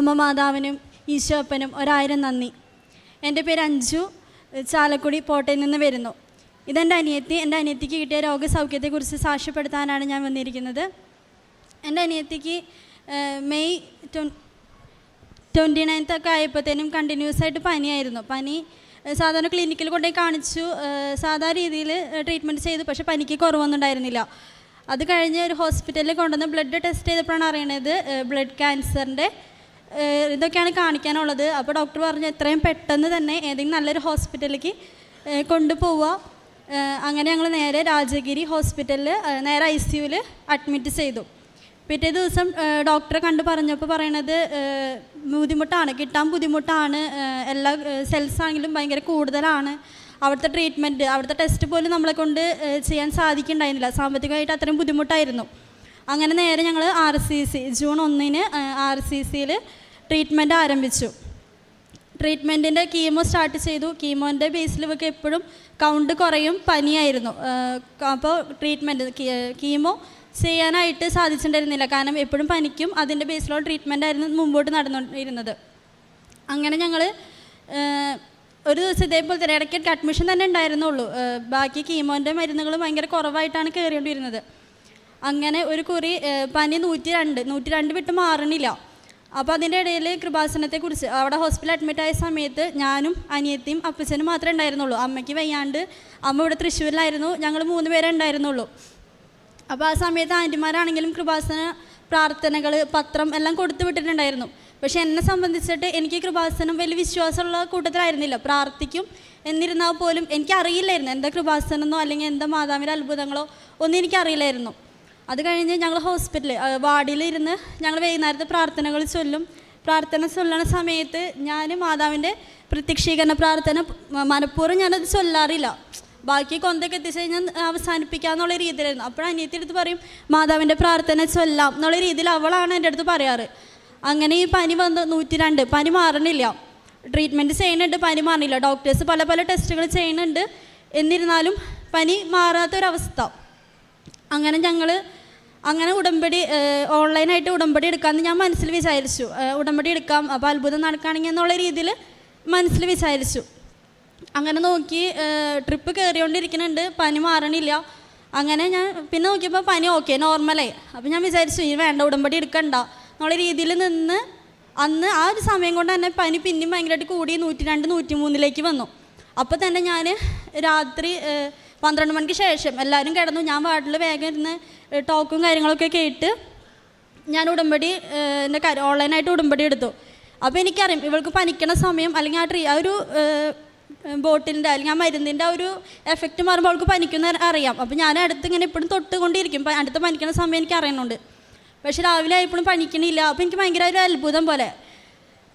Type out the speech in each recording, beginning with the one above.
അമ്മ മാതാവിനും ഈശോപ്പനും ഒരായിരം നന്ദി. എന്റെ പേര് അഞ്ജു ചാലക്കുടി പോട്ടയിൽ നിന്ന് വരുന്നു. ഇതെന്റെ അനിയത്തി എന്റെ അനിയത്തിക്ക് കിട്ടിയ രോഗസൗഖ്യത്തെക്കുറിച്ച് സാക്ഷ്യപ്പെടുത്താനാണ് ഞാൻ വന്നിരിക്കുന്നത്. എന്റെ അനിയത്തിക്ക് മെയ് ട്വ ട്വന്റി നയൻത്ത് ഒക്കെ ആയപ്പോഴത്തേനും കണ്ടിന്യൂസ് ആയിട്ട് പനിയായിരുന്നു. പനി സാധാരണ ക്ലിനിക്കിൽ കൊണ്ടുപോയി കാണിച്ചു. സാധാരണ സാധാ രീതിയിൽ ട്രീറ്റ്മെന്റ് ചെയ്തു. പക്ഷേ പനിക്ക് കുറവൊന്നും ഉണ്ടായിരുന്നില്ല. അത് കഴിഞ്ഞ് ഒരു ഹോസ്പിറ്റലിൽ കൊണ്ടുവന്ന് ബ്ലഡ് ടെസ്റ്റ് ചെയ്തപ്പോഴാണ് അറിയണത് ബ്ലഡ് ക്യാൻസറിന്റെ ഇതൊക്കെയാണ് കാണിക്കാനുള്ളത്. അപ്പോൾ ഡോക്ടർ പറഞ്ഞു എത്രയും പെട്ടെന്ന് തന്നെ ഏതെങ്കിലും നല്ലൊരു ഹോസ്പിറ്റലിലേക്ക് കൊണ്ടുപോവുക. അങ്ങനെ ഞങ്ങൾ നേരെ രാജഗിരി ഹോസ്പിറ്റലിൽ നേരെ ഐ സിയുവിൽ അഡ്മിറ്റ് ചെയ്തു. പിറ്റേ ദിവസം ഡോക്ടറെ കണ്ട് പറഞ്ഞപ്പോൾ പറയണത് ബുദ്ധിമുട്ടാണ് കിട്ടാൻ ബുദ്ധിമുട്ടാണ് എല്ലാ സെൽസ് ആണെങ്കിലും ഭയങ്കര കൂടുതലാണ്. അവിടുത്തെ ട്രീറ്റ്മെന്റ് അവിടുത്തെ ടെസ്റ്റ് പോലും നമ്മളെ കൊണ്ട് ചെയ്യാൻ സാധിക്കുന്നുണ്ടായിരുന്നില്ല. സാമ്പത്തികമായിട്ട് അത്രയും ബുദ്ധിമുട്ടായിരുന്നു. അങ്ങനെ നേരെ ഞങ്ങൾ ആർ സി സി ജൂൺ ഒന്നിന് ആർ സി സിയിൽ ട്രീറ്റ്മെന്റ് ആരംഭിച്ചു. ട്രീറ്റ്മെന്റിന്റെ കീമോ സ്റ്റാർട്ട് ചെയ്തു. കീമോന്റെ ബേസിൽ ഇവർക്ക് എപ്പോഴും കൗണ്ട് കുറയും പനിയായിരുന്നു. അപ്പോൾ ട്രീറ്റ്മെന്റ് കീമോ ചെയ്യാനായിട്ട് സാധിച്ചിട്ടുണ്ടായിരുന്നില്ല. കാരണം എപ്പോഴും പനിക്കും അതിന്റെ ബേസിലുള്ള ട്രീറ്റ്മെന്റ് ആയിരുന്നു മുമ്പോട്ട് നടന്നുകൊണ്ടിരുന്നത് അങ്ങനെ ഞങ്ങൾ ഒരു ദിവസം ഇതേപോലെ തന്നെ ഇടയ്ക്ക് അഡ്മിഷൻ തന്നെ ഉണ്ടായിരുന്നുള്ളൂ. ബാക്കി കീമോന്റെ മരുന്നുകൾ ഭയങ്കര കുറവായിട്ടാണ് കയറിക്കൊണ്ടിരുന്നത് അങ്ങനെ ഒരു കുറി പനി നൂറ്റി രണ്ട് നൂറ്റി രണ്ട് വിട്ട് മാറണില്ല. അപ്പോൾ അതിന്റെ ഇടയിൽ കൃപാസനത്തെക്കുറിച്ച് അവിടെ ഹോസ്പിറ്റലിൽ അഡ്മിറ്റായ സമയത്ത് ഞാനും അനിയത്തിയും അപ്പച്ചനും മാത്രമേ ഉണ്ടായിരുന്നുള്ളൂ. അമ്മയ്ക്ക് വയ്യാണ്ട് അമ്മ ഇവിടെ തൃശ്ശൂരിലായിരുന്നു. ഞങ്ങൾ മൂന്ന് പേരേ ഉണ്ടായിരുന്നുള്ളൂ. അപ്പോൾ ആ സമയത്ത് ആന്റിമാരാണെങ്കിലും കൃപാസന പ്രാർത്ഥനകൾ പത്രം എല്ലാം കൊടുത്തു വിട്ടിട്ടുണ്ടായിരുന്നു. പക്ഷേ എന്നെ സംബന്ധിച്ചിട്ട് എനിക്ക് കൃപാസനം വലിയ വിശ്വാസമുള്ള കൂട്ടത്തിലായിരുന്നില്ല. പ്രാർത്ഥിക്കും എന്നിരുന്നാൽ പോലും എനിക്കറിയില്ലായിരുന്നു. എന്താ കൃപാസനം എന്നോ അല്ലെങ്കിൽ എന്താ മാതാവിന്റെ അത്ഭുതങ്ങളോ ഒന്നും എനിക്കറിയില്ലായിരുന്നു. അത് കഴിഞ്ഞ് ഞങ്ങൾ ഹോസ്പിറ്റലിൽ വാർഡിലിരുന്ന് ഞങ്ങൾ വൈകുന്നേരത്തെ പ്രാർത്ഥനകൾ ചൊല്ലും. പ്രാർത്ഥന ചൊല്ലണ സമയത്ത് ഞാൻ മാതാവിന്റെ പ്രത്യക്ഷീകരണ പ്രാർത്ഥന മനഃപൂർവം ഞാനത് ചൊല്ലാറില്ല. ബാക്കി കൊന്തൊക്കെ എത്തിച്ച് ഞാൻ അവസാനിപ്പിക്കാന്നുള്ള രീതിയിലായിരുന്നു. അപ്പോൾ അനിയത്തി എടുത്ത് പറയും മാതാവിന്റെ പ്രാർത്ഥന ചൊല്ലാം എന്നുള്ള രീതിയിൽ അവളാണ് എന്റെ അടുത്ത് പറയാറ്. അങ്ങനെ ഈ പനി വന്ന് നൂറ്റി രണ്ട് പനി മാറണില്ല. ട്രീറ്റ്മെന്റ് ചെയ്യുന്നുണ്ട് പനി മാറണില്ല. ഡോക്ടേഴ്സ് പല പല ടെസ്റ്റുകൾ ചെയ്യുന്നുണ്ട്. എന്നിരുന്നാലും പനി മാറാത്തൊരവസ്ഥ. അങ്ങനെ ഞങ്ങൾ അങ്ങനെ ഉടമ്പടി ഓൺലൈനായിട്ട് ഉടമ്പടി എടുക്കാമെന്ന് ഞാൻ മനസ്സിൽ വിചാരിച്ചു. ഉടമ്പടി എടുക്കാം. അപ്പോൾ അത്ഭുതം നടക്കുകയാണെങ്കിൽ എന്നുള്ള രീതിയിൽ മനസ്സിൽ വിചാരിച്ചു. അങ്ങനെ നോക്കി ട്രിപ്പ് കയറിക്കൊണ്ടിരിക്കുന്നുണ്ട് പനി മാറണില്ല. അങ്ങനെ ഞാൻ പിന്നെ നോക്കിയപ്പോൾ പനി ഓക്കെ നോർമലായി അപ്പോൾ ഞാൻ വിചാരിച്ചു ഇനി വേണ്ട ഉടമ്പടി എടുക്കണ്ട. എന്നുള്ള രീതിയിൽ നിന്ന് അന്ന് ആ ഒരു സമയം കൊണ്ട് തന്നെ പനി പിന്നെയും ഭയങ്കരമായിട്ട് കൂടി നൂറ്റി രണ്ട് നൂറ്റി മൂന്നിലേക്ക് വന്നു. അപ്പോൾ തന്നെ ഞാൻ രാത്രി പന്ത്രണ്ട് മണിക്ക് ശേഷം എല്ലാവരും കിടന്നു. ഞാൻ വാർഡിൽ വേഗം ഇരുന്ന് ടോക്കും കാര്യങ്ങളൊക്കെ കേട്ട് ഞാൻ ഉടമ്പടി എന്റെ കാര്യം ഓൺലൈനായിട്ട് ഉടമ്പടി എടുത്തു. അപ്പോൾ എനിക്കറിയാം ഇവൾക്ക് പനിക്കണ സമയം അല്ലെങ്കിൽ ആ ട്രീ ആ ഒരു ബോട്ടിലിന്റെ അല്ലെങ്കിൽ ആ മരുന്നിന്റെ ആ ഒരു എഫക്റ്റ് മാറുമ്പോൾ അവൾക്ക് പനിക്കുന്ന അറിയാം. അപ്പോൾ ഞാൻ അടുത്ത് ഇങ്ങനെ എപ്പോഴും തൊട്ടുകൊണ്ടിരിക്കും. അടുത്ത് പനിക്കണ സമയം എനിക്ക് അറിയണുണ്ട് പക്ഷേ രാവിലെ ആയപ്പോഴും പനിക്കണില്ല. അപ്പോൾ എനിക്ക് ഭയങ്കര ഒരു അത്ഭുതം പോലെ.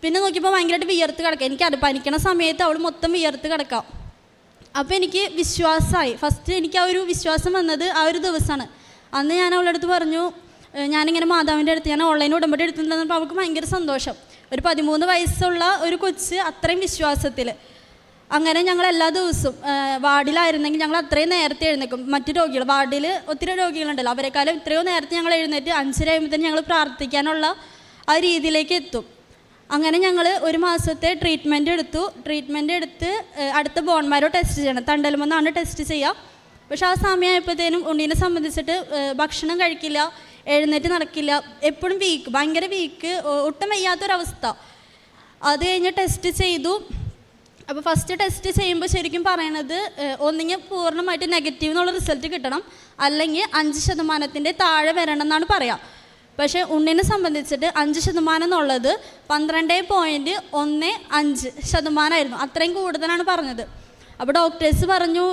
പിന്നെ നോക്കിയപ്പോൾ ഭയങ്കരമായിട്ട് വിയർത്ത് കിടക്കാം. എനിക്കറിയാം പനിക്കണ സമയത്ത് അവൾ മൊത്തം വിയർത്ത് കിടക്കാം. അപ്പോൾ എനിക്ക് വിശ്വാസമായി ഫസ്റ്റ് എനിക്ക് ആ ഒരു വിശ്വാസം വന്നത് ആ ഒരു ദിവസമാണ്. അന്ന് ഞാൻ അവളുടെ അടുത്ത് പറഞ്ഞു ഞാനിങ്ങനെ മാതാവിന്റെ അടുത്ത് ഞാൻ ഓൺലൈൻ ഉടമ്പടി എടുത്തിട്ടുണ്ടെന്നപ്പോൾ അവൾക്ക് ഭയങ്കര സന്തോഷം. ഒരു പതിമൂന്ന് വയസ്സുള്ള ഒരു കൊച്ച് അത്രയും വിശ്വാസത്തിൽ അങ്ങനെ ഞങ്ങൾ എല്ലാ ദിവസവും വാർഡിലായിരുന്നെങ്കിൽ ഞങ്ങൾ അത്രയും നേരത്തെ എഴുന്നേക്കും മറ്റു രോഗികൾ വാർഡിൽ ഒത്തിരി രോഗികളുണ്ടല്ലോ. അവരെക്കാളും ഇത്രയോ നേരത്തെ ഞങ്ങൾ എഴുന്നേറ്റ് അഞ്ചര ആകുമ്പോഴത്തേന് ഞങ്ങൾ പ്രാർത്ഥിക്കാനുള്ള ആ രീതിയിലേക്ക് എത്തും. അങ്ങനെ ഞങ്ങൾ ഒരു മാസത്തെ ട്രീറ്റ്മെന്റ് എടുത്തു. ട്രീറ്റ്മെന്റ് എടുത്ത് അടുത്ത ബോൺമാരോ ടെസ്റ്റ് ചെയ്യണം. തണ്ടലുമെന്നാണ് ടെസ്റ്റ് ചെയ്യുക പക്ഷേ ആ സമയമായപ്പോഴത്തേനും ഉണ്ണീനെ സംബന്ധിച്ചിട്ട് ഭക്ഷണം കഴിക്കില്ല എഴുന്നേറ്റ് നടക്കില്ല. എപ്പോഴും വീക്ക് ഭയങ്കര വീക്ക് ഒട്ടും വയ്യാത്തൊരവസ്ഥ. അത് കഴിഞ്ഞ് ടെസ്റ്റ് ചെയ്തു. അപ്പോൾ ഫസ്റ്റ് ടെസ്റ്റ് ചെയ്യുമ്പോൾ ശരിക്കും പറയണത് ഒന്നിങ്ങനെ പൂർണമായിട്ട് നെഗറ്റീവ് എന്നുള്ള റിസൾട്ട് കിട്ടണം. അല്ലെങ്കിൽ അഞ്ച് ശതമാനത്തിന്റെ താഴെ വരണം എന്നാണ് പറയുക പക്ഷേ ഉണ്ണിനെ സംബന്ധിച്ചിട്ട് അഞ്ച് ശതമാനം എന്നുള്ളത് പന്ത്രണ്ട് പോയിന്റ് ഒന്ന് അഞ്ച് ശതമാനമായിരുന്നു. അത്രയും കൂടുതലാണ് പറഞ്ഞത്. അപ്പോൾ ഡോക്ടേഴ്സ് പറഞ്ഞു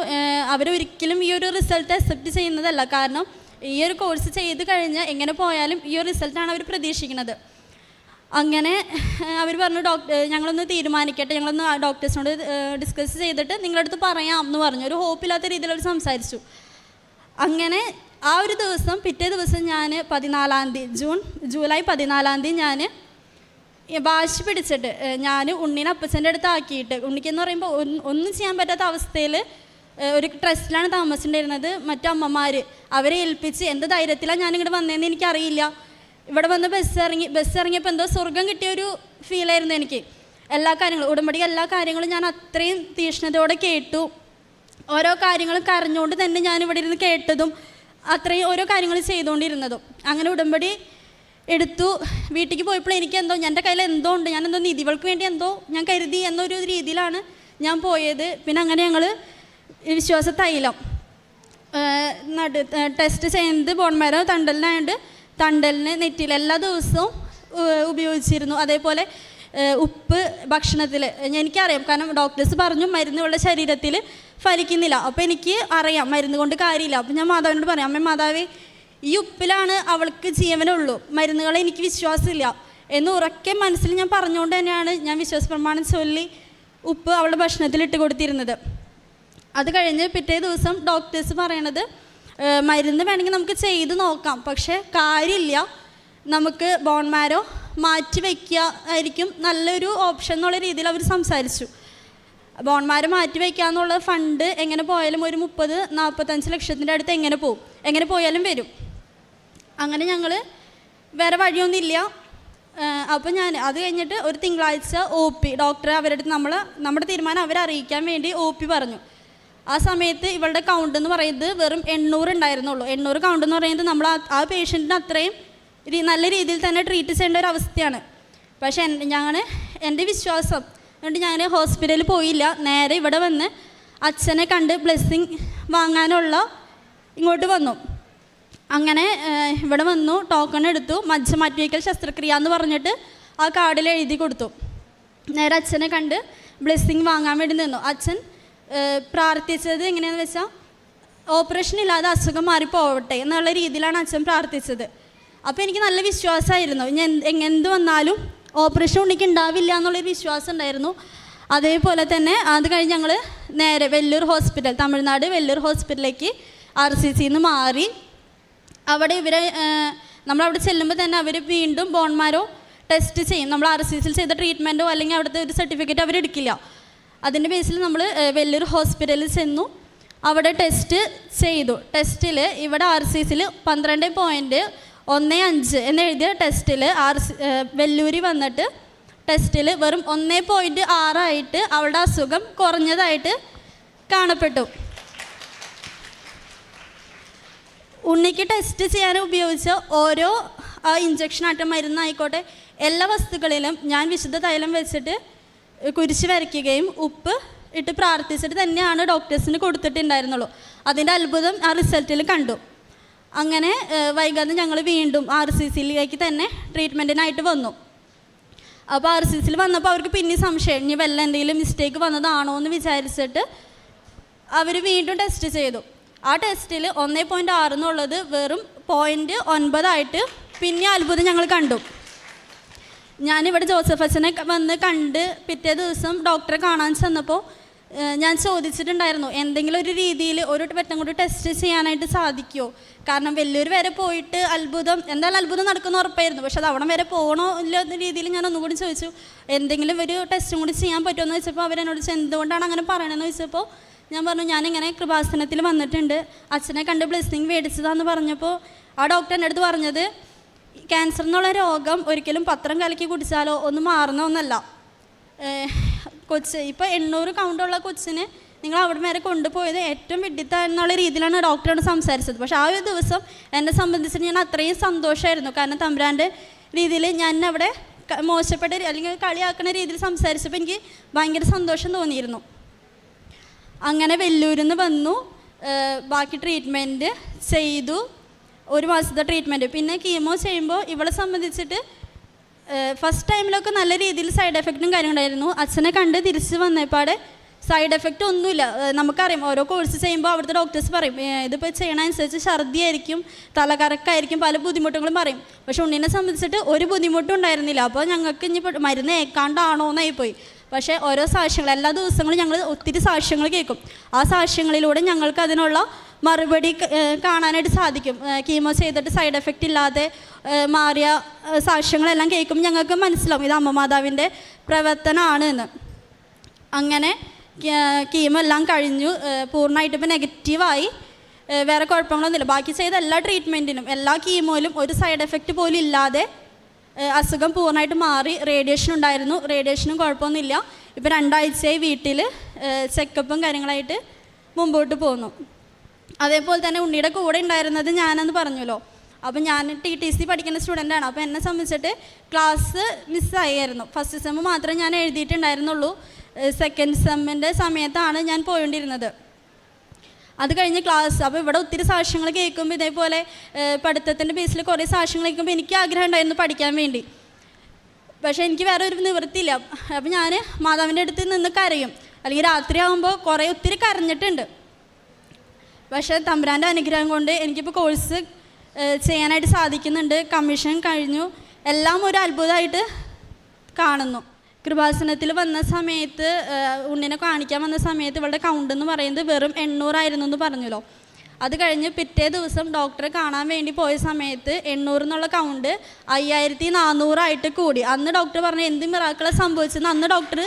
അവരൊരിക്കലും ഈ ഒരു റിസൾട്ട് അക്സെപ്റ്റ് ചെയ്യുന്നതല്ല. കാരണം ഈ ഒരു കോഴ്സ് ചെയ്ത് കഴിഞ്ഞ് എങ്ങനെ പോയാലും ഈ ഒരു റിസൾട്ടാണ് അവർ പ്രതീക്ഷിക്കുന്നത്. അങ്ങനെ അവർ പറഞ്ഞു ഡോക്ടർ ഞങ്ങളൊന്ന് തീരുമാനിക്കട്ടെ. ഞങ്ങളൊന്ന് ഡോക്ടേഴ്സിനോട് ഡിസ്കസ് ചെയ്തിട്ട് നിങ്ങളുടെ അടുത്ത് പറയാം എന്ന് പറഞ്ഞു. ഒരു ഹോപ്പില്ലാത്ത രീതിയിൽ അവർ സംസാരിച്ചു. അങ്ങനെ ആ ഒരു ദിവസം പിറ്റേ ദിവസം ഞാൻ പതിനാലാം തീയതി ജൂൺ ജൂലൈ പതിനാലാം തീയതി ഞാൻ വാശി പിടിച്ചിട്ട് ഞാൻ ഉണ്ണീനെ അപ്പച്ചന്റെ അടുത്ത് ആക്കിയിട്ട് ഉണ്ണിക്കെന്ന് പറയുമ്പോൾ ഒന്നും ചെയ്യാൻ പറ്റാത്ത അവസ്ഥയിൽ ഒരു ട്രസ്റ്റിലാണ് താമസിച്ചിട്ടുണ്ടായിരുന്നത് മറ്റമ്മമാർ അവരെ ഏൽപ്പിച്ച് എന്ത് ധൈര്യത്തിലാണ് ഞാനിങ്ങോട്ട് വന്നതെന്ന് എനിക്കറിയില്ല. ഇവിടെ വന്ന് ബസ് ഇറങ്ങി ബസ് ഇറങ്ങിയപ്പോൾ എന്തോ സ്വർഗം കിട്ടിയൊരു ഫീലായിരുന്നു എനിക്ക്. എല്ലാ കാര്യങ്ങളും ഉടമ്പടി എല്ലാ കാര്യങ്ങളും ഞാൻ അത്രയും തീഷ്ണതയോടെ കേട്ടു. ഓരോ കാര്യങ്ങളും കരഞ്ഞുകൊണ്ട് തന്നെ ഞാൻ ഇവിടെ ഇരുന്ന് കേട്ടതും. അത്രയും ഓരോ കാര്യങ്ങൾ ചെയ്തുകൊണ്ടിരുന്നതും. അങ്ങനെ ഉടമ്പടി എടുത്തു. വീട്ടിലേക്ക് പോയപ്പോൾ എനിക്ക് എന്തോ എന്റെ കയ്യിൽ എന്തോ ഉണ്ട് ഞാൻ എന്തോ നിധികൾക്ക് വേണ്ടി എന്തോ ഞാൻ കരുതി എന്നൊരു രീതിയിലാണ് ഞാൻ പോയത്. പിന്നെ അങ്ങനെ ഞങ്ങൾ വിശ്വാസ തൈലം നട ടെസ്റ്റ് ചെയ്യുന്നത് ബോൺമരം തണ്ടലിനായതുകൊണ്ട് തണ്ടലിന് നെറ്റിയിൽ എല്ലാ ദിവസവും ഉപയോഗിച്ചിരുന്നു. അതേപോലെ ഉപ്പ് ഭക്ഷണത്തിൽ എനിക്കറിയാം. കാരണം ഡോക്ടേഴ്സ് പറഞ്ഞു മരുന്ന് ഇവളുടെ ശരീരത്തിൽ ഫലിക്കുന്നില്ല. അപ്പോൾ എനിക്ക് അറിയാം മരുന്ന് കൊണ്ട് കാര്യമില്ല. അപ്പോൾ ഞാൻ മാതാവിനോട് പറയാം അമ്മ മാതാവേ ഈ ഉപ്പിലാണ് അവൾക്ക് ജീവനുള്ളൂ മരുന്നുകളെ എനിക്ക് വിശ്വാസമില്ല. എന്ന് ഉറക്കെ മനസ്സിൽ ഞാൻ പറഞ്ഞുകൊണ്ട് തന്നെയാണ് ഞാൻ വിശ്വാസ പ്രമാണം ചൊല്ലി ഉപ്പ് അവളുടെ ഭക്ഷണത്തിൽ ഇട്ട് കൊടുത്തിരുന്നത്. അത് കഴിഞ്ഞ് പിറ്റേ ദിവസം ഡോക്ടേഴ്സ് പറയണത് "ഏഹ് മരുന്ന് വേണമെങ്കിൽ നമുക്ക് ചെയ്ത് നോക്കാം. പക്ഷേ കാര്യമില്ല. നമുക്ക് ബോൺമാരോ മാറ്റി വയ്ക്കുക ആയിരിക്കും നല്ലൊരു ഓപ്ഷൻ എന്നുള്ള രീതിയിൽ അവർ സംസാരിച്ചു. ബോൺമാരെ മാറ്റി വയ്ക്കുക എന്നുള്ള ഫണ്ട് എങ്ങനെ പോയാലും ഒരു മുപ്പത് നാൽപ്പത്തഞ്ച് ലക്ഷത്തിന്റെ അടുത്ത് എങ്ങനെ പോകും എങ്ങനെ പോയാലും വരും. അങ്ങനെ ഞങ്ങൾ വേറെ വഴിയൊന്നുമില്ല അപ്പോൾ ഞാൻ അത് കഴിഞ്ഞിട്ട് ഒരു തിങ്കളാഴ്ച ഒ പി ഡോക്ടറെ അവരുടെ നമ്മൾ നമ്മുടെ തീരുമാനം അവരെ അറിയിക്കാൻ വേണ്ടി ഒ പി പറഞ്ഞു. ആ സമയത്ത് ഇവളുടെ കൗണ്ട് എന്ന് പറയുന്നത് വെറും എണ്ണൂറ് ഉണ്ടായിരുന്നുള്ളൂ. എണ്ണൂറ് കൗണ്ട് എന്ന് പറയുന്നത് നമ്മൾ ആ- പേഷ്യന്റിന് അത്രയും നല്ല രീതിയിൽ തന്നെ ട്രീറ്റ് ചെയ്യേണ്ട ഒരു അവസ്ഥയാണ്. പക്ഷേ എന്റെ ഞാൻ എന്റെ വിശ്വാസം അതുകൊണ്ട് ഞാൻ ഹോസ്പിറ്റലിൽ പോയില്ല. നേരെ ഇവിടെ വന്ന് അച്ഛനെ കണ്ട് ബ്ലെസ്സിങ് വാങ്ങാനുള്ള ഇങ്ങോട്ട് വന്നു. അങ്ങനെ ഇവിടെ വന്നു ടോക്കൺ എടുത്തു മജ്ജ മാറ്റിവയ്ക്കൽ ശസ്ത്രക്രിയ എന്ന് പറഞ്ഞിട്ട് ആ കാർഡിൽ എഴുതി കൊടുത്തു. നേരെ അച്ഛനെ കണ്ട് ബ്ലെസ്സിങ് വാങ്ങാൻ വേണ്ടി നിന്നു. അച്ഛൻ പ്രാർത്ഥിച്ചത് എങ്ങനെയാണെന്ന് വെച്ചാൽ ഓപ്പറേഷൻ ഇല്ലാതെ അസുഖം മാറി പോവട്ടെ എന്നുള്ള രീതിയിലാണ് അച്ഛൻ പ്രാർത്ഥിച്ചത്. അപ്പോൾ എനിക്ക് നല്ല വിശ്വാസമായിരുന്നു. ഞാൻ എന്ത് വന്നാലും ഓപ്പറേഷൻ ഉണ്ണിക്ക് ഉണ്ടാവില്ല എന്നുള്ളൊരു വിശ്വാസം ഉണ്ടായിരുന്നു. അതേപോലെ തന്നെ അത് കഴിഞ്ഞ് ഞങ്ങൾ നേരെ വെല്ലൂർ ഹോസ്പിറ്റൽ തമിഴ്നാട് വെല്ലൂർ ഹോസ്പിറ്റലിലേക്ക് ആർ സി സിന്ന് മാറി. അവിടെ ഇവരെ നമ്മളവിടെ ചെല്ലുമ്പോൾ തന്നെ അവർ വീണ്ടും ബോൺമാരോ ടെസ്റ്റ് ചെയ്യും. നമ്മൾ ആർ സി സിയിൽ ചെയ്ത ട്രീറ്റ്മെന്റോ അല്ലെങ്കിൽ അവിടുത്തെ ഒരു സർട്ടിഫിക്കറ്റ് അവരെടുക്കില്ല അതിന്റെ ബേസിൽ നമ്മൾ വലിയൊരു ഹോസ്പിറ്റലിൽ ചെന്നു. അവിടെ ടെസ്റ്റ് ചെയ്തു. ടെസ്റ്റിൽ ഇവിടെ ആർ സി സിയിൽ പന്ത്രണ്ട് പോയിന്റ് ഒന്ന് അഞ്ച് എന്നെഴുതിയ ടെസ്റ്റിൽ ആർ വെല്ലൂരി വന്നിട്ട് ടെസ്റ്റിൽ വെറും ഒന്ന് പോയിന്റ് ആറായിട്ട് അവളുടെ അസുഖം കുറഞ്ഞതായിട്ട് കാണപ്പെട്ടു. ഉണ്ണിക്ക് ടെസ്റ്റ് ചെയ്യാൻ ഉപയോഗിച്ച ഓരോ ഇഞ്ചക്ഷൻ ആയിട്ട് മരുന്നായിക്കോട്ടെ എല്ലാ വസ്തുക്കളിലും ഞാൻ വിശുദ്ധ തൈലം വെച്ചിട്ട് കുരിശ് വരയ്ക്കുകയും ഉപ്പ് ഇട്ട് പ്രാർത്ഥിച്ചിട്ട് തന്നെയാണ് ഡോക്ടേഴ്സിന് കൊടുത്തിട്ടുണ്ടായിരുന്നുള്ളൂ. അതിന്റെ അത്ഭുതം ആ റിസൾട്ടിൽ കണ്ടു. അങ്ങനെ വൈകാതെ ഞങ്ങൾ വീണ്ടും ആർ സി സിയിലേക്ക് തന്നെ ട്രീറ്റ്മെന്റിനായിട്ട് വന്നു. അപ്പോൾ ആർ സി സിയിൽ വന്നപ്പോൾ അവർക്ക് പിന്നെ സംശയം ഇനി വല്ല എന്തെങ്കിലും മിസ്റ്റേക്ക് വന്നതാണോ? എന്ന് വിചാരിച്ചിട്ട് അവർ വീണ്ടും ടെസ്റ്റ് ചെയ്തു. ആ ടെസ്റ്റിൽ ഒന്നേ പോയിന്റ് ആറ് എന്നുള്ളത് വെറും പോയിന്റ് ഒൻപതായിട്ട് പിന്നെ അത്ഭുതം ഞങ്ങൾ കണ്ടു. ഞാനിവിടെ ജോസഫ് അച്ഛനെ വന്ന് കണ്ട് പിറ്റേ ദിവസം ഡോക്ടറെ കാണാൻ ചെന്നപ്പോൾ ഞാൻ ചോദിച്ചിട്ടുണ്ടായിരുന്നു എന്തെങ്കിലും ഒരു രീതിയിൽ ഒരു വട്ടം കൂടി ടെസ്റ്റ് ചെയ്യാനായിട്ട് സാധിക്കുമോ കാരണം വലിയൊരു വരെ പോയിട്ട് അത്ഭുതം എന്തായാലും അത്ഭുതം നടക്കുന്ന ഉറപ്പായിരുന്നു. പക്ഷെ അത് വരെ പോകണോ ഇല്ല എന്ന രീതിയിൽ ഞാൻ ഒന്നുകൂടി ചോദിച്ചു. എന്തെങ്കിലും ഒരു ടെസ്റ്റും കൂടി ചെയ്യാൻ പറ്റുമോ എന്ന് വെച്ചപ്പോൾ അവരെന്നോട് എന്തുകൊണ്ടാണ് അങ്ങനെ പറയണമെന്ന് ചോദിച്ചപ്പോൾ ഞാൻ പറഞ്ഞു ഞാനിങ്ങനെ കൃപാസനത്തിൽ വന്നിട്ടുണ്ട്. അച്ഛനെ കണ്ട് ബ്ലെസ്സിങ് മേടിച്ചതാന്ന് പറഞ്ഞപ്പോൾ ആ ഡോക്ടർ എന്റെ അടുത്ത് പറഞ്ഞത് ക്യാൻസർ എന്നുള്ള രോഗം ഒരിക്കലും പത്രം കലക്കി കുടിച്ചാലോ? ഒന്ന് മാറുന്ന ഒന്നല്ല കൊച്ച് ഇപ്പോൾ എണ്ണൂറ് കൗണ്ടുള്ള കൊച്ചിന് നിങ്ങൾ അവിടെ വരെ കൊണ്ടുപോയത് ഏറ്റവും വിഡിത്ത എന്നുള്ള രീതിയിലാണ് ഡോക്ടറോട് സംസാരിച്ചത്. പക്ഷേ ആ ഒരു ദിവസം എന്നെ സംബന്ധിച്ചിട്ട് ഞാൻ അത്രയും സന്തോഷമായിരുന്നു കാരണം തമ്പുരാന്റെ രീതിയിൽ ഞാൻ അവിടെ മോശപ്പെട്ട അല്ലെങ്കിൽ കളിയാക്കുന്ന രീതിയിൽ സംസാരിച്ചപ്പോൾ എനിക്ക് ഭയങ്കര സന്തോഷം തോന്നിയിരുന്നു. അങ്ങനെ വെല്ലൂരിൽ നിന്ന് വന്നു ബാക്കി ട്രീറ്റ്മെന്റ് ചെയ്തു. ഒരു മാസത്തെ ട്രീറ്റ്മെന്റ് പിന്നെ കീമോ ചെയ്യുമ്പോൾ ഇവളെ സംബന്ധിച്ചിട്ട് ഫസ്റ്റ് ടൈമിലൊക്കെ നല്ല രീതിയിൽ സൈഡ് എഫക്റ്റും കാര്യങ്ങളുണ്ടായിരുന്നു. അച്ഛനെ കണ്ട് തിരിച്ച് വന്നപ്പാട് സൈഡ് എഫക്റ്റ് ഒന്നുമില്ല. നമുക്കറിയാം ഓരോ കോഴ്സ് ചെയ്യുമ്പോൾ അവിടുത്തെ ഡോക്ടേഴ്സ് പറയും ഇതിപ്പോൾ ചെയ്യണതനുസരിച്ച് ഛർദിയായിരിക്കും തലകറക്കായിരിക്കും പല ബുദ്ധിമുട്ടുകളും പറയും. പക്ഷെ ഉണ്ണിനെ സംബന്ധിച്ചിട്ട് ഒരു ബുദ്ധിമുട്ടും ഉണ്ടായിരുന്നില്ല. അപ്പോൾ ഞങ്ങൾക്ക് ഇനി മരുന്ന് ഏക്കാണ്ടാണോ എന്നായിപ്പോയി. പക്ഷേ ഓരോ സാക്ഷ്യങ്ങൾ എല്ലാ ദിവസങ്ങളും ഞങ്ങൾ ഒത്തിരി സാക്ഷ്യങ്ങൾ കേൾക്കും. ആ സാക്ഷ്യങ്ങളിലൂടെ ഞങ്ങൾക്ക് അതിനുള്ള മറുപടി കാണാനായിട്ട് സാധിക്കും. കീമോ ചെയ്തിട്ട് സൈഡ് എഫക്റ്റ് ഇല്ലാതെ മാറിയ സാക്ഷ്യങ്ങളെല്ലാം കേൾക്കുമ്പോൾ ഞങ്ങൾക്ക് മനസ്സിലാവും ഇത് അമ്മമാതാവിന്റെ പ്രവർത്തനമാണ് എന്ന്. അങ്ങനെ കീമോ എല്ലാം കഴിഞ്ഞു. പൂർണമായിട്ട് ഇപ്പോൾ നെഗറ്റീവായി. വേറെ കുഴപ്പങ്ങളൊന്നുമില്ല. ബാക്കി ചെയ്ത എല്ലാ ട്രീറ്റ്മെന്റിനും എല്ലാ കീമോയിലും ഒരു സൈഡ് എഫക്റ്റ് പോലും ഇല്ലാതെ അസുഖം പൂർണമായിട്ട് മാറി. റേഡിയേഷൻ ഉണ്ടായിരുന്നു. റേഡിയേഷനും കുഴപ്പമൊന്നുമില്ല. ഇപ്പോൾ രണ്ടാഴ്ചയായി വീട്ടിൽ ചെക്കപ്പും കാര്യങ്ങളായിട്ട് മുമ്പോട്ട് പോകുന്നു. അതേപോലെ തന്നെ ഉണ്ണിയുടെ കൂടെ ഉണ്ടായിരുന്നത് ഞാനെന്ന് പറഞ്ഞല്ലോ. അപ്പം ഞാൻ ടി ടി സി പഠിക്കുന്ന സ്റ്റുഡന്റാണ് അപ്പോൾ എന്നെ സംബന്ധിച്ചിട്ട് ക്ലാസ് മിസ്സായിരുന്നു ഫസ്റ്റ് സെമ്മ് മാത്രമേ ഞാൻ എഴുതിയിട്ടുണ്ടായിരുന്നുള്ളൂ. സെക്കൻഡ് സെമ്മിന്റെ സമയത്താണ് ഞാൻ പോയിണ്ടിരുന്നത് അത് കഴിഞ്ഞ് ക്ലാസ് അപ്പോൾ ഇവിടെ ഒത്തിരി സാക്ഷ്യങ്ങൾ കേൾക്കുമ്പോൾ ഇതേപോലെ പഠിത്തത്തിന്റെ ബേസിൽ കുറേ സാക്ഷ്യങ്ങൾ കേൾക്കുമ്പോൾ എനിക്ക് ആഗ്രഹം ഉണ്ടായിരുന്നു പഠിക്കാൻ വേണ്ടി. പക്ഷേ എനിക്ക് വേറെ ഒരു നിവൃത്തിയില്ല. അപ്പോൾ ഞാൻ മാതാവിന്റെ അടുത്ത് നിന്ന് കരയും. അല്ലെങ്കിൽ രാത്രി ആകുമ്പോൾ കുറേ ഒത്തിരി കരഞ്ഞിട്ടുണ്ട്. പക്ഷേ തമ്പുരാന്റെ അനുഗ്രഹം കൊണ്ട് എനിക്കിപ്പോൾ കോഴ്സ് ചെയ്യാനായിട്ട് സാധിക്കുന്നുണ്ട്. കമ്മീഷൻ കഴിഞ്ഞു. എല്ലാം ഒരു അത്ഭുതമായിട്ട് കാണുന്നു. കൃപാസനത്തിൽ വന്ന സമയത്ത് ഉണ്ണിനെ കാണിക്കാൻ വന്ന സമയത്ത് ഇവളുടെ കൗണ്ട് എന്ന് പറയുന്നത് വെറും എണ്ണൂറായിരുന്നു എന്ന് പറഞ്ഞല്ലോ. അത് കഴിഞ്ഞ് പിറ്റേ ദിവസം ഡോക്ടറെ കാണാൻ വേണ്ടി പോയ സമയത്ത് എണ്ണൂറ് എന്നുള്ള കൗണ്ട് അയ്യായിരത്തി നാനൂറായിട്ട് കൂടി. അന്ന് ഡോക്ടർ പറഞ്ഞു എന്ത് മിറാക്കളെ സംഭവിച്ചെന്ന് അന്ന് ഡോക്ടർ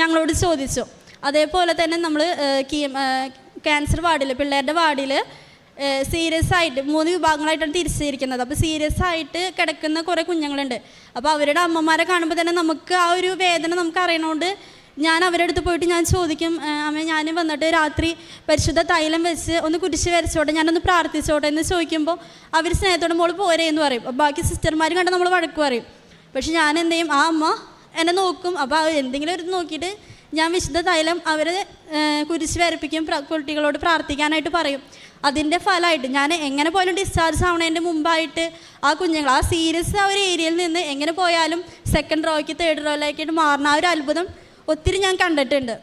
ഞങ്ങളോട് ചോദിച്ചു. അതേപോലെ തന്നെ നമ്മൾ ക്യാൻസർ വാർഡിൽ പിള്ളേരുടെ വാർഡിൽ സീരിയസ് ആയിട്ട് മൂന്ന് വിഭാഗങ്ങളായിട്ടാണ് തിരിച്ചിരിക്കുന്നത്. അപ്പോൾ സീരിയസ് ആയിട്ട് കിടക്കുന്ന കുറേ കുഞ്ഞുങ്ങളുണ്ട്. അപ്പോൾ അവരുടെ അമ്മമാരെ കാണുമ്പോൾ തന്നെ നമുക്ക് ആ ഒരു വേദന നമുക്ക് അറിയണോണ്ട് ഞാൻ അവരുടെ അടുത്ത് പോയിട്ട് ഞാൻ ചോദിക്കും "ആ, അമ്മ ഞാൻ വന്നിട്ട് രാത്രി പരിശുദ്ധ തൈലം വെച്ച് ഒന്ന് കുരിശ് വരച്ചോട്ടെ ഞാനൊന്ന് പ്രാർത്ഥിച്ചോട്ടെ എന്ന് ചോദിക്കുമ്പോൾ അവർ സ്നേഹത്തോടെ മോൾ പോരേ എന്ന് പറയും. ബാക്കി സിസ്റ്റർമാർ കണ്ട് നമ്മൾ വഴക്ക് പറയും. പക്ഷെ ഞാൻ എന്ത് ചെയ്യും? ആ അമ്മ എന്നെ നോക്കും. അപ്പോൾ എന്തെങ്കിലും ഒരു നോക്കിയിട്ട് ഞാൻ വിശുദ്ധ തൈലം അവരെ കുരിശ് വരപ്പിക്കും കുട്ടികളോട് പ്രാർത്ഥിക്കാനായിട്ട് പറയും. അതിന്റെ ഫലമായിട്ട് ഞാൻ എങ്ങനെ പോയാലും ഡിസ്ചാർജ് ആവണതിന്റെ മുമ്പായിട്ട് ആ കുഞ്ഞുങ്ങൾ ആ സീരിയസ് ആ ഒരു ഏരിയയിൽ നിന്ന് എങ്ങനെ പോയാലും സെക്കൻഡ് റോയ്ക്ക് തേർഡ് റോയിലേക്കായിട്ട് മാറുന്ന ആ ഒരു അത്ഭുതം ഒത്തിരി ഞാൻ കണ്ടിട്ടുണ്ട്.